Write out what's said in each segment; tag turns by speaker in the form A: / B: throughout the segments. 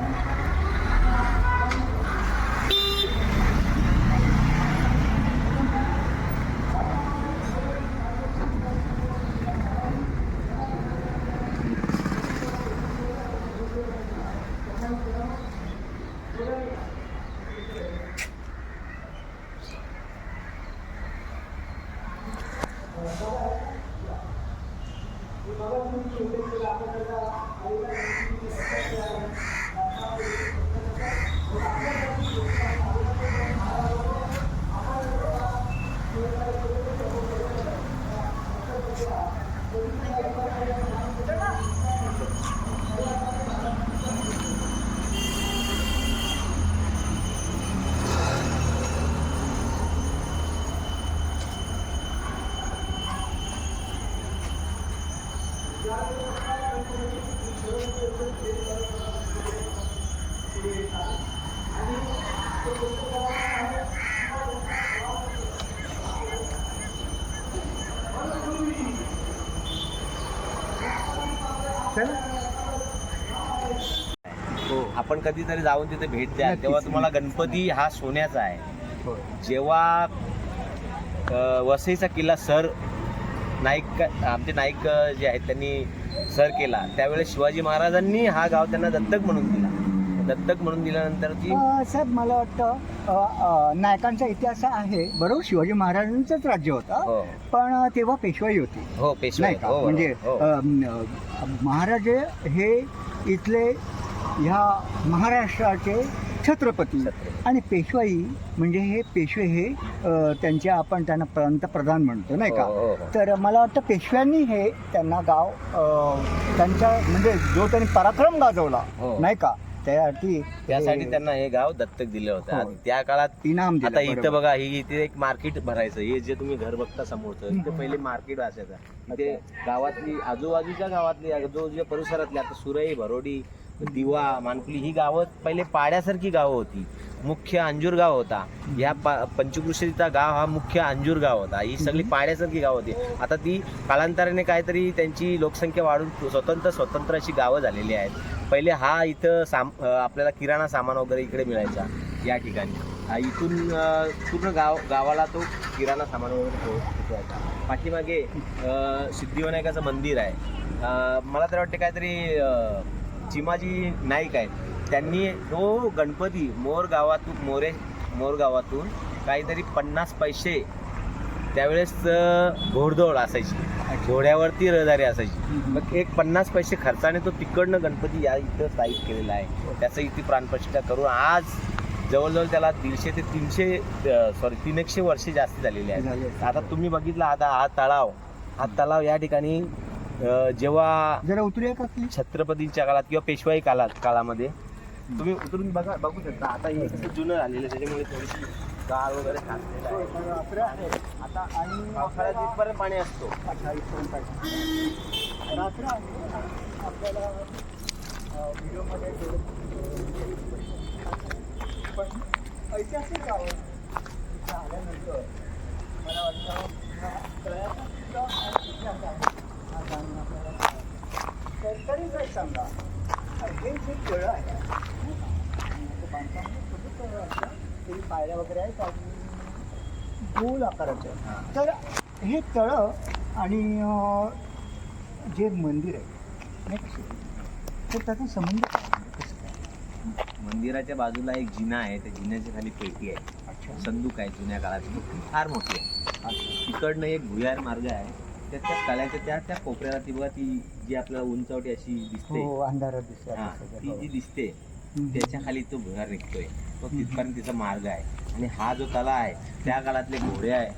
A: Thank you. Thank you. आपण कधीतरी जाऊन तिथे भेट द्या. तेव्हा तुम्हाला गणपती हा सोन्याचा आहे.
B: हो.
A: जेव्हा वसईचा किल्ला सर नाईक आमचे नाईक जे आहेत त्यांनी सर केला. त्यावेळेस शिवाजी महाराजांनी हा गाव त्यांना दत्तक म्हणून दिला. दत्तक म्हणून दिल्यानंतर
B: अ, साहेब मला वाटतं नायकांचा इतिहास आहे. बरोबर शिवाजी महाराजांचंच राज्य होतं.
A: हो.
B: पण तेव्हा पेशवाई होती.
A: हो पेशवाई. हो,
B: म्हणजे
A: हो.
B: महाराजे हे इथले ह्या महाराष्ट्राचे छत्रपती. आणि पेशवाई म्हणजे हे पेशवे हे अ, त्यांचे आपण त्यांना पंतप्रधान म्हणतो नाही का
A: हो, हो, हो.
B: तर मला वाटतं पेशव्यांनी हे त्यांना गाव त्यांच्या म्हणजे जो त्यांनी पराक्रम गाजवला. नाही का त्यासाठी
A: त्यासाठी त्यांना हे गाव दत्तक दिलं होतं. आणि त्या काळात
B: इनाम दिलं
A: आता इथं. बघा ही इथे एक मार्केट भरायचं हे जे तुम्ही घर बघता समोरचं इथं पहिले मार्केट असायचं इथे गावातली आजूबाजूच्या गावातली आजूबाजूच्या परिसरातली आता सुरई भरोडी दिवा मानकुली ही गावं पहिले पाड्यासारखी गावं होती. मुख्य अंजूर गाव होता. या पा- पंचकृषीचा गाव हा मुख्य अंजूर गाव होता. ही सगळी पाड्यासारखी गाव होती. आता ती कालांतराने काहीतरी त्यांची लोकसंख्या वाढून स्वतंत्र स्वतंत्र अशी गावं झालेली आहेत. पहिले हा इथं साम आपल्याला किराणा सामान वगैरे इकडे मिळायचा या ठिकाणी. इथून पूर्ण गाव गावाला तो किराणा सामान वगैरे पाठीमागे सिद्धिविनायकाचं मंदिर आहे. मला तर वाटते काहीतरी चिमाजी नाईक आहेत. त्यांनी तो गणपती मोर गावातून मोरे मोर गावातून काहीतरी पन्नास पैसे त्यावेळेस घोडदौड असायची. घोड्यावरती रहदारी असायची. मग एक पन्नास पैसे खर्चाने तो तिकडनं गणपती या इथं स्थायिक केलेला आहे. त्याचं इथे प्राणप्रतिष्ठा करून आज जवळजवळ त्याला दीडशे ते तीनशे सॉरी तीन एकशे वर्षे जास्त झालेली
B: झाले.
A: आता तुम्ही बघितला आता हा तलाव हा तलाव या ठिकाणी जेव्हा
B: जरा उतरूया का?
A: छत्रपतींच्या काळात किंवा पेशवाई काळात काळामध्ये तुम्ही उतरून बघा बघू शकता आता हे कसं जुनं झालेलं आहे, त्याच्यामुळे थोडीशी गाळ वगैरे आहे
B: आहे. आता आणि
A: पावसाळ्यात इथपर्यंत पाणी असतो
B: अच्छा, इथपर्यंत आहे. रात्र आहे. आपल्याला अ, व्हिडिओमध्ये थोडं- पण ऐतिहासिक गाव इथं आल्यानंतर मला वाटतं ह्या तळ्याचा सुद्धा इतिहास आहे. हा जाणून आपल्याला मिळाला. तर तरी काय सांगा. हे जे तळं आहे बांधकाम तळं असतं. पायऱ्या वगैरे आहेत गोल आकाराचं तर हे तळं आणि जे मंदिर आहे तर त्याचा संबंध?
A: मंदिराच्या बाजूला एक जिना आहे त्या जिन्याच्या खाली पेटी आहे. संदूक आहे जुन्या काळाची ती फार मोठी आहे. तिकडनं एक भुयार मार्ग आहे. त्या त्या तळ्याच्या त्या त्या कोपऱ्याला ती बघा ती जी आपल्याला उंचावटी अशी दिसते.
B: हो अंधारात दिसते
A: हा, ती. जी दिसते. त्याच्याखाली तो भुयार निघतोय. तो तिथपर्यंत तिचा मार्ग आहे. आणि हा जो तला आहे त्या काळातले घोडे आहे.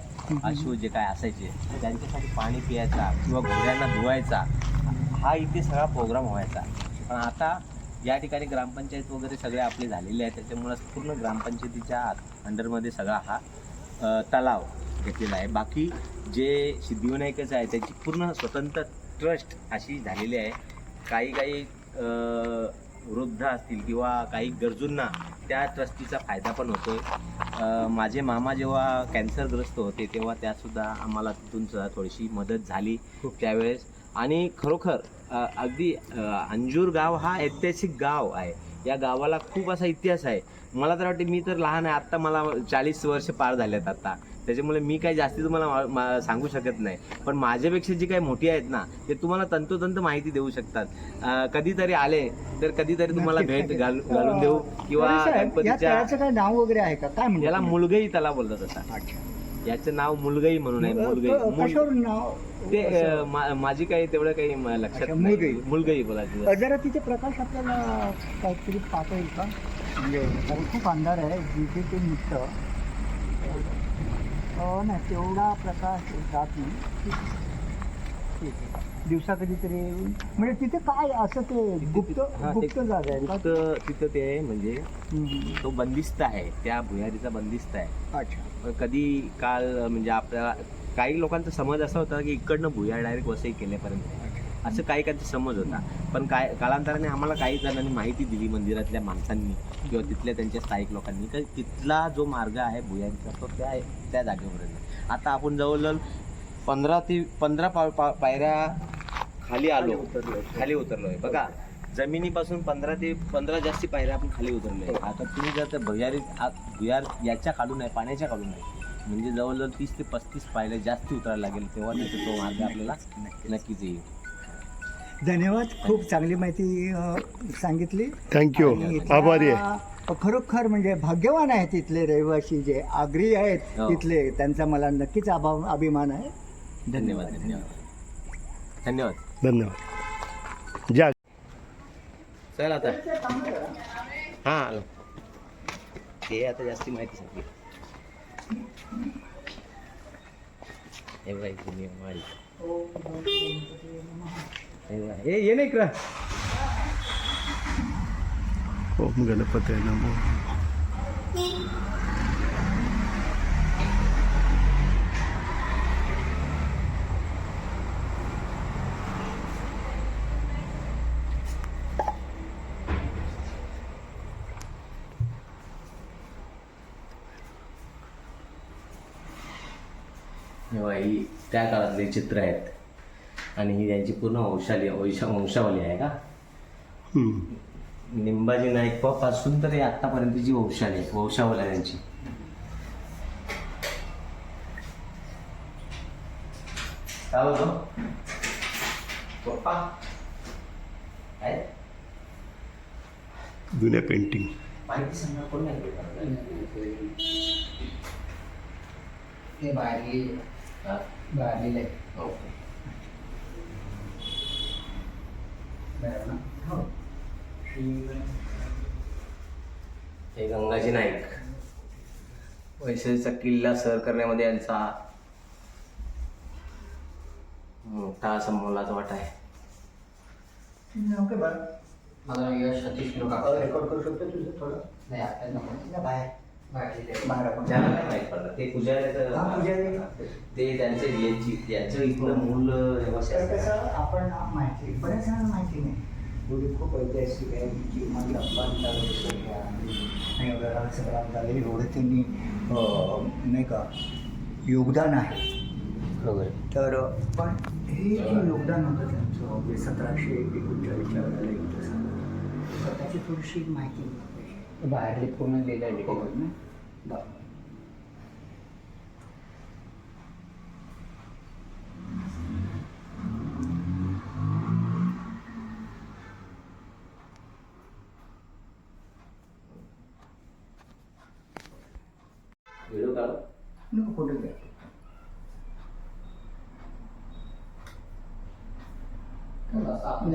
A: अश्व जे काय असायचे त्यांच्यासाठी पाणी पियायचा किंवा घोड्यांना धुवायचा. हा इथे सगळा प्रोग्राम व्हायचा. पण आता या ठिकाणी ग्रामपंचायत वगैरे सगळे आपले झालेले आहेत. त्याच्यामुळे पूर्ण ग्रामपंचायतीच्या अंडरमध्ये सगळा हा अ, तलाव घेतलेला आहे. बाकी जे सिद्धिविनायकाचं आहे त्याची पूर्ण स्वतंत्र ट्रस्ट अशी झालेली आहे. काही काही वृद्ध असतील किंवा काही गरजूंना त्या ट्रस्टीचा फायदा पण होतोय. अ, माझे मामा जेव्हा कॅन्सरग्रस्त होते तेव्हा त्यासुद्धा आम्हाला तिथून सुद्धा थोडीशी मदत झाली त्यावेळेस. आणि खरोखर अगदी अंजूर गाव हा ऐतिहासिक गाव आहे. या गावाला खूप असा इतिहास आहे. मला तर वाटते मी तर लहान आहे. आत्ता मला चाळीस वर्ष पार झालेत आता. त्याच्यामुळे मी काही जास्ती तुम्हाला सांगू शकत नाही. पण माझ्यापेक्षा जी काही मोठी आहेत ना ते तुम्हाला तंतोतंत माहिती देऊ शकतात. कधीतरी आले तर कधीतरी तुम्हाला भेट घालून देऊ किंवा गणपतीच्या
B: काय नाव वगैरे आहे का? काय
A: याला मुलगई त्याला बोलतात
B: अच्छा.
A: याचं नाव मुलगई म्हणून आहे मुलगई. ते माझी काही तेवढं काही लक्षात नाही.
B: मुलगई.
A: मुलगई बोलायची
B: जरा तिथे प्रकाश आपल्याला काहीतरी पाहता येईल का? म्हणजे खूप अंधार आहे जिथे ते निघतं. अ, नाही तेवढा प्रकाश जात नाही. दिवसा कधीतरी म्हणजे तिथे काय असं ते गुप्त
A: हा, ते-
B: गुप्त जागा आहे का?
A: गुप्त तिथं ते म्हणजे
B: हम्म.
A: तो बंदिस्त आहे त्या भुयारीचा बंदिस्त आहे.
B: अच्छा.
A: पण कधी काल म्हणजे आपल्याला काही लोकांचा समज असा होता की इकडनं भुयार डायरेक्ट वसई केल्यापर्यंत. असं काही काही समज होता. पण काय कालांतराने आम्हाला काही जणांनी माहिती दिली मंदिरातल्या माणसांनी किंवा तिथल्या त्यांच्या स्थायिक लोकांनी. तर तिथला जो मार्ग आहे भुयारीचा तो त्या त्या जागेपर्यंत. आता आपण जवळजवळ पंधरा ते पंधरा पा पायऱ्या खाली आलो. खाली उतरलो आहे. बघा जमिनीपासून पंधरा ते पंधरा जास्ती पायऱ्या आपण खाली उतरलो आहे. आता तुम्ही जर त्या भुयारी भुयार याच्या खालून आहे पाण्याच्या खालून आहे म्हणजे जवळजवळ तीस ते पस्तीस पायऱ्या जास्ती उतरायला लागेल तेव्हा तिथे तो मार्ग आपल्याला नक्कीच येईल.
B: धन्यवाद. खूप चांगली माहिती सांगितली.
C: थँक्यू
B: इथला
C: आभारी आहे.
B: खरोखर म्हणजे भाग्यवान आहे तिथले रहिवासी जे आग्री आहेत
A: हो.
B: तिथले त्यांचा मला नक्कीच अभा अभिमान आहे.
A: धन्यवाद धन्यवाद. धन्यवाद.
C: धन्यवाद. जा.
A: चल आता. हां आलो. ते आता जास्ती माहिती सांगते. हे बघा इथे नियमवाडी. हे बघा. ए ये नाही इकडं
C: ओम गणपती नमो
A: हे बघा, ही त्या काळातले चित्र आहेत आणि ही त्यांची पूर्ण वंशाली वंशा वंशावली आहे का. निंबाजी नाईकपासून तर हे आतापर्यंतची वंशाली आहे वंशावली आहे त्यांची. काय होतो पप्पा. काय?
C: जुन्या पेंटिंग
A: माहिती सांगा कोण नाही देणार?
D: ते बाहेरली
A: हा?
D: बाहेरली
A: ओके.
D: हो
A: हे गंगाजी नाईक. वैशालीचा किल्ला सर करण्यामध्ये यांचा मोठा असा मोलाचा वाटा आहे.
D: माझं नाव यश सतीश लोका
B: रेकॉर्ड करू शकतो तुझं थोडं?
D: नाही आपल्याला नको.
B: बाहेर.
D: बाहेरली
B: बाहेर आपण
A: ज्याला नाही. माहीत पडलं. ते
B: पुजारी.
A: ते त्यांचे यांची इथलं मूल.
B: कसं आपण माहिती बऱ्याच जणांना माहिती नाही. एवढी खूप ऐतिहासिक आहे. की मला बांधला आणि एवढं त्यांनी नाही का योगदान आहे.
A: बरोबर.
B: तर पण हे योगदान होतं त्यांचं सतराशे एकोणचाळीसच्या वेळेला त्याची थोडीशी माहिती.
D: बाहेरली पूर्ण दिलं
B: हो. ना? बरं.
A: व्हिडिओ काढ.
B: नको फोटो घ्या.
D: आपण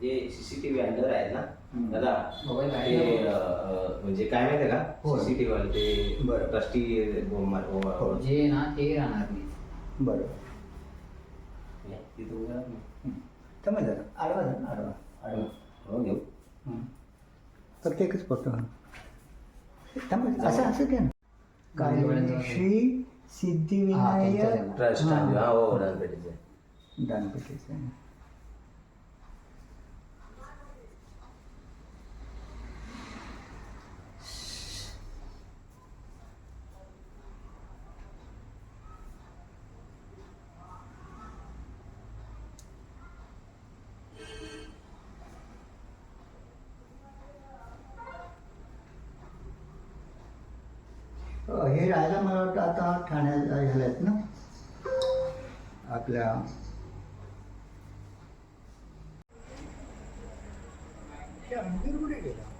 A: ते सीसीटीव्ही अंडर आहेत ना दादा ते अ, म्हणजे काय माहितीये का?
B: होय.
A: सीसीटीव्ही वाले ते
B: बरं.
A: ट्रस्टी
B: हो.
D: जे ना ते राहणार नाही.
B: बरं. थांबा जरा. आडवा जरा आडवा. आडवा.
A: हो घेऊ.
B: हं. फक्त एकच फोटो थांबा असं असं घ्या ना. काय
D: आहे.
B: श्री सिद्धिविनायक
A: ट्रस्ट
B: हा.
A: हा हे
B: राहायला मला वाटतं आता ठाण्याला ह्याला आहेत ना? आपल्या ते कुठे गेला?